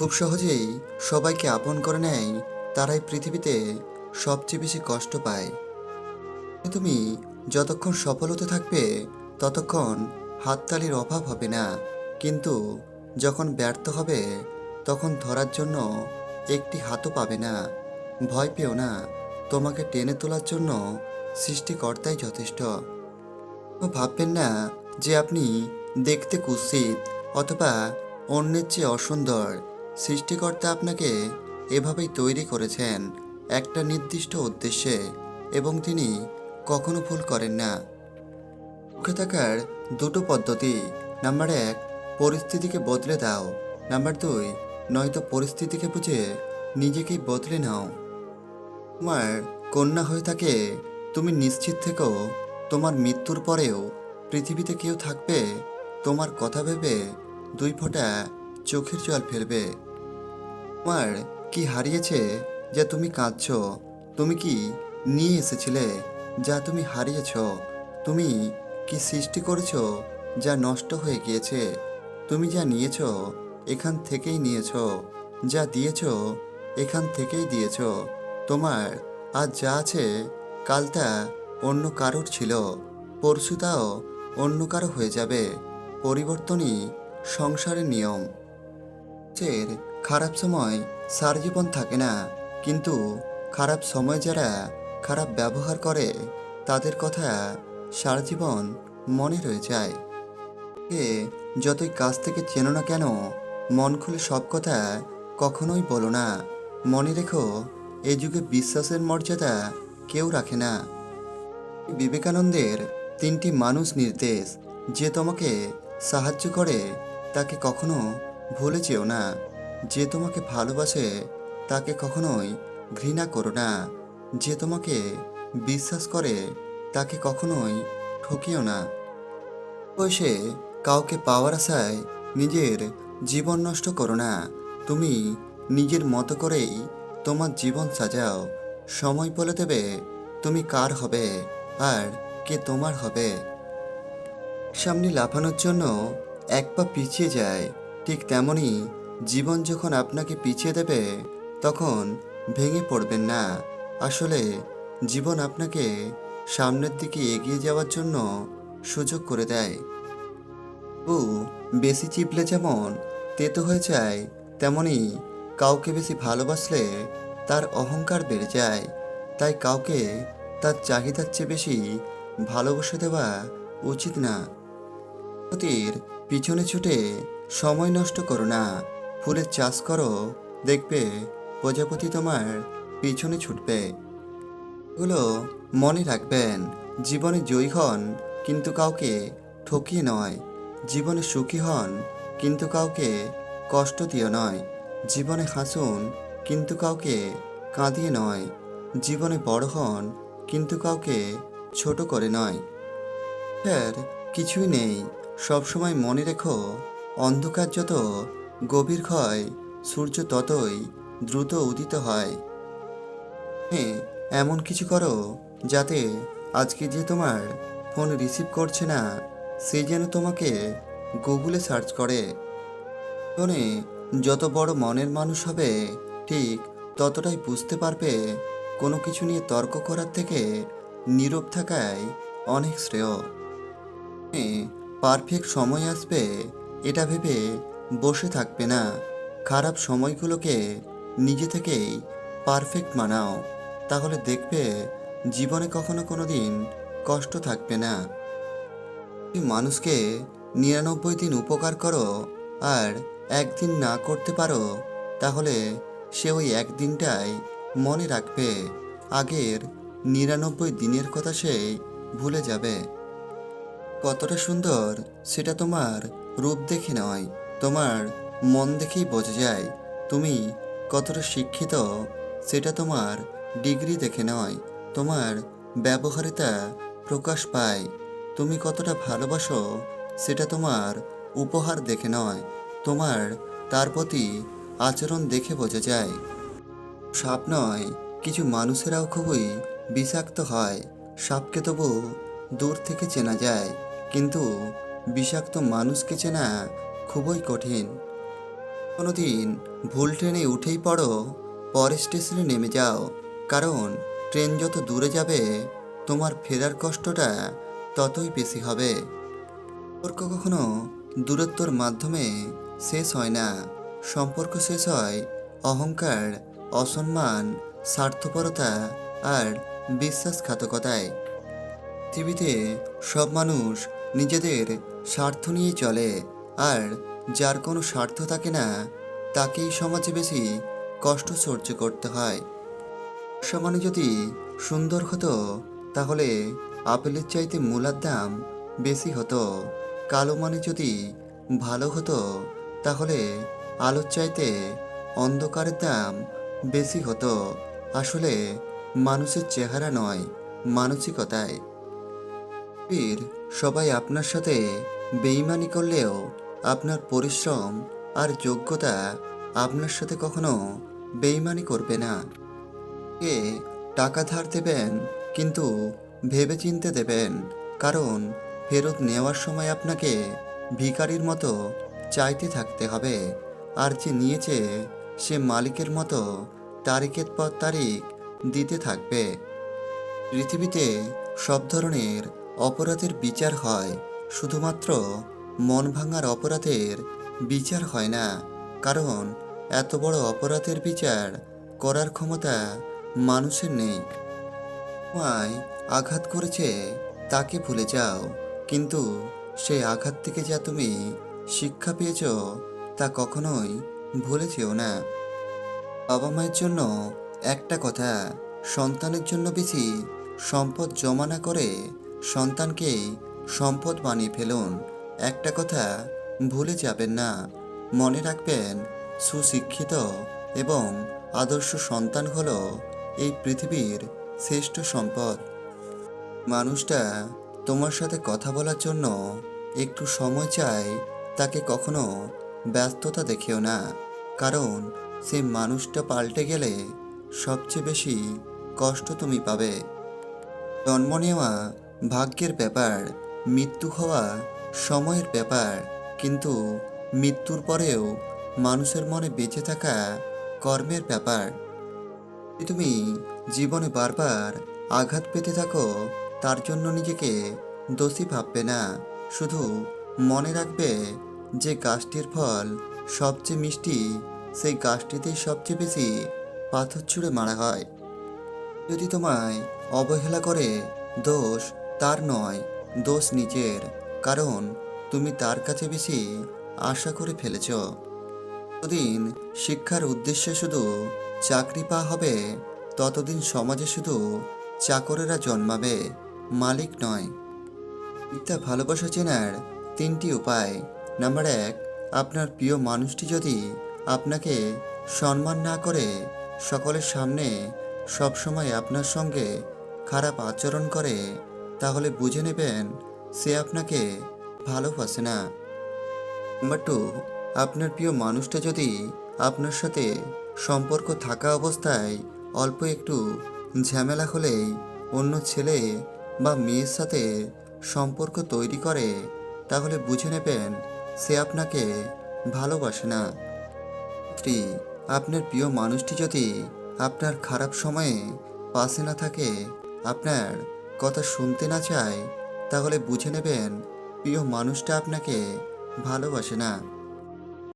খুব সহজেই সবাইকে আপন করে নেয়, তারাই পৃথিবীতে সবচেয়ে বেশি কষ্ট পায়। তুমি যতক্ষণ সফল হতে থাকবে, ততক্ষণ হাততালির অভাব হবে না। কিন্তু যখন ব্যর্থ হবে, তখন ধরার জন্য একটি হাতও পাবে না। ভয় পেও না, তোমাকে টেনে তোলার জন্য সৃষ্টিকর্তাই যথেষ্ট। ভাববেন না যে আপনি দেখতে কুৎসিত অথবা অন্যের চেয়ে অসুন্দর। সৃষ্টিকর্তা আপনাকে এভাবেই তৈরি করেছেন একটা নির্দিষ্ট উদ্দেশ্যে এবং তিনি কখনো ভুল করেন না। মুখে থাকার দুটো পদ্ধতি। নাম্বার এক, পরিস্থিতিকে বদলে দাও। নাম্বার দুই, নয়তো পরিস্থিতিকে বুঝে নিজেকেই বদলে নাও। তোমার কন্যা হয়ে থাকে, তুমি নিশ্চিত থেকেও তোমার মৃত্যুর পরেও পৃথিবীতে কেউ থাকবে, তোমার কথা ভেবে দুই ফোঁটা চোখের জল ফেলবে। তোমার কি হারিয়েছে যা তুমি কাঁদছ? তুমি কি নিয়ে এসেছিলে যা তুমি হারিয়েছ? তুমি কি সৃষ্টি করেছ যা নষ্ট হয়ে গিয়েছে? তুমি যা নিয়েছ এখান থেকেই নিয়েছ। যা দিয়েছ এখান থেকেই দিয়েছ। তোমার আজ যা আছে, কাল তা অন্য কারোর ছিল। পরশু তাও অন্য কারও হয়ে যাবে। পরিবর্তনই সংসারের নিয়ম। চের খারাপ সময় সার জীবন থাকে না। কিন্তু খারাপ সময় যারা খারাপ ব্যবহার করে, তাদের কথা সারা জীবন মনে রয়ে যায়। এ যতই কাছ থেকে চেনো না কেন, মন খুলে সব কথা কখনোই বলো না। মনে রেখো, এ যুগে বিশ্বাসের মর্যাদা কেউ রাখে না। বিবেকানন্দের তিনটি মানুষ নির্দেশ, যে তোমাকে সাহায্য করে, তাকে কখনো ভুলে যেও না, যে তোমাকে ভালোবাসে তাকে কখনোই ঘৃণা করো না। যে তোমাকে বিশ্বাস করে তাকে কখনোই ঠকিও না। বয়সে কাউকে পাওয়ার আশায় নিজের জীবন নষ্ট করো না। তুমি নিজের মতো করেই তোমার জীবন সাজাও। সময় বলে দেবে তুমি কার হবে আর কে তোমার হবে। সামনে লাফানোর জন্য এক পা পিছিয়ে যায়। ঠিক তেমনই জীবন যখন আপনাকে পিছিয়ে দেবে, তখন ভেঙে পড়বেন না। আসলে জীবন আপনাকে সামনের দিকে এগিয়ে যাওয়ার জন্য সুযোগ করে দেয়। ও, বেশি চিপলে যেমন তেতো হয়ে যায়, তেমনি কাউকে বেশি ভালোবাসলে তার অহংকার বেড়ে যায়। তাই কাউকে তার চাহিদার চেয়ে বেশি ভালোবাসা দেওয়া উচিত না। পিছনে ছুটে সময় নষ্ট করো না। ফুলের চাষ করো। দেখবে প্রজাপতি তোমার পিছনে ছুটবে। এগুলো মনে রাখবেন, জীবনে জয়ী হন কিন্তু কাউকে ঠকিয়ে নয়। জীবনে সুখী হন কিন্তু কাউকে কষ্ট দিয়ে নয়। জীবনে হাসুন কিন্তু কাউকে কাঁদিয়ে নয়। জীবনে বড় হন কিন্তু কাউকে ছোট করে নয়। কিছুই নেই। সবসময় মনে রেখো অন্ধকার যত গভীর হয় সূর্য ততই দ্রুত উদিত হয়। হ্যাঁ এমন কিছু করো যাতে আজকে যে তোমার ফোন রিসিভ করছে না, সে যেন তোমাকে গুগলে সার্চ করে। ফোনে যত বড় মনের মানুষ হবে, ঠিক ততটাই বুঝতে পারবে কোনো কিছু নিয়ে তর্ক করার থেকে নীরব থাকায় অনেক শ্রেয়। পারফেক্ট সময় আসবে এটা ভেবে বসে থাকবে না। খারাপ সময়গুলোকে নিজে থেকেই পারফেক্ট মানাও। তাহলে দেখবে জীবনে কখনো কোনো দিন কষ্ট থাকবে না। মানুষকে নিরানব্বই দিন উপকার করো আর একদিন না করতে পারো, তাহলে সে ওই একদিনটাই মনে রাখবে। আগের নিরানব্বই দিনের কথা সে ভুলে যাবে। কতটা সুন্দর সেটা তোমার রূপ দেখে নয়, তোমার মন দেখেই বোঝা যায়। তুমি কতটা শিক্ষিত, সেটা তোমার ডিগ্রি দেখে নয়, তোমার ব্যবহারিতা প্রকাশ পায়। তুমি কতটা ভালোবাসো, সেটা তোমার উপহার দেখে নয়, তোমার তার প্রতি আচরণ দেখে বোঝা যায়। সাপ নয়, কিছু মানুষেরাও খুবই বিষাক্ত হয়, সাপকে তবু দূর থেকে চেনা যায়, কিন্তু বিষাক্ত মানুষকে চেনা খুবই কঠিন। কোনো দিন ভুল ট্রেনে উঠেই পড়ো, পরের স্টেশনে নেমে যাও, কারণ ট্রেন যত দূরে যাবে, তোমার ফেরার কষ্টটা ততই বেশি হবে। সম্পর্ক কখনো দূরত্বর মাধ্যমে শেষ হয় না। সম্পর্ক শেষ হয় অহংকার, অসম্মান, স্বার্থপরতা আর বিশ্বাসঘাতকতায়। পৃথিবীতে সব মানুষ নিজেদের স্বার্থ নিয়ে চলে। আর যার কোনো স্বার্থ থাকে না, তাকেই সমাজে বেশি কষ্ট সহ্য করতে হয়। বর্ষা মানে যদি সুন্দর হতো, তাহলে আপেলের চাইতে মূলার দাম বেশি হতো। কালো মানে যদি ভালো হতো, তাহলে আলোর চাইতে অন্ধকারের দাম বেশি হতো। আসলে মানুষের চেহারা নয়, মানসিকতায়। পীর সবাই আপনার সাথে বেইমানি করলেও আপনার পরিশ্রম আর যোগ্যতা আপনার সাথে কখনো বেইমানি করবে না। কে টাকা ধার দেবেন কিন্তু ভেবে চিনতে দেবেন, কারণ ফেরত নেওয়ার সময় আপনাকে ভিখারির মতো চাইতে থাকতে হবে আর যে নিয়েছে সে মালিকের মতো তারিখের পর তারিখ দিতে থাকবে। পৃথিবীতে সব ধরনের অপরাধের বিচার হয়। শুধুমাত্র মন ভাঙার অপরাধের বিচার হয় না, কারণ এত বড় অপরাধের বিচার করার ক্ষমতা মানুষের নেই। তোমায় আঘাত করেছে তাকে ভুলে যাও, কিন্তু সেই আঘাত থেকে যা তুমি শিক্ষা পেয়েছ তা কখনোই ভুলে যেও না। বাবা মায়ের জন্য একটা কথা, সন্তানের জন্য বেশি সম্পদ জমা না করে সন্তানকেই সম্পদ বানিয়ে ফেলুন। একটা কথা ভুলে যাবেন না। মনে রাখবেন, সুশিক্ষিত এবং আদর্শ সন্তান হলো এই পৃথিবীর শ্রেষ্ঠ সম্পদ। মানুষটা তোমার সাথে কথা বলার জন্য একটু সময় চায়, তাকে কখনো ব্যস্ততা দেখেও না। কারণ সে মানুষটা পাল্টে গেলে সবচেয়ে বেশি কষ্ট তুমি পাবে। জন্ম নেওয়া ভাগ্যের ব্যাপার, মৃত্যু হওয়া সময়ের ব্যাপার, কিন্তু মৃত্যুর পরেও মানুষের মনে বেঁচে থাকা কর্মের ব্যাপার। তুমি জীবনে বারবার আঘাত পেতে থাকো, তার জন্য নিজেকে দোষী ভাববে না। শুধু মনে রাখবে যে গাছটির ফল সবচেয়ে মিষ্টি, সেই গাছটিতেই সবচেয়ে বেশি পাথর ছুঁড়ে মারা হয়। যদি তোমায় অবহেলা করে দোষ তার নয়, দোষ নিজের, কারণ তুমি তার কাছে বেশি আশা করে ফেলেছ। যতদিন শিক্ষার উদ্দেশ্যে শুধু চাকরি পাওয়া হবে, ততদিন সমাজে শুধু চাকরেরা জন্মাবে, মালিক নয়। মিথ্যা ভালোবাসা চেনার তিনটি উপায়। নাম্বার এক, আপনার প্রিয় মানুষটি যদি আপনাকে সম্মান না করে, সকলের সামনে সবসময় আপনার সঙ্গে খারাপ আচরণ করে তাহলে বুঝে নেবেন সে আপনাকে ভালোবাসে না। নাম্বার টু আপনার প্রিয় মানুষটা যদি আপনার সাথে সম্পর্ক থাকা অবস্থায় অল্প একটু ঝামেলা হলেই অন্য ছেলে বা মেয়ের সাথে সম্পর্ক তৈরি করে, তাহলে বুঝে নেবেন সে আপনাকে ভালোবাসে না। স্ত্রী, আপনার প্রিয় মানুষটি যদি আপনার খারাপ সময়ে পাশে না থাকে, আপনার কথা শুনতে না চায় তাহলে বুঝে নেবেন প্রিয় মানুষটা আপনাকে ভালোবাসে না।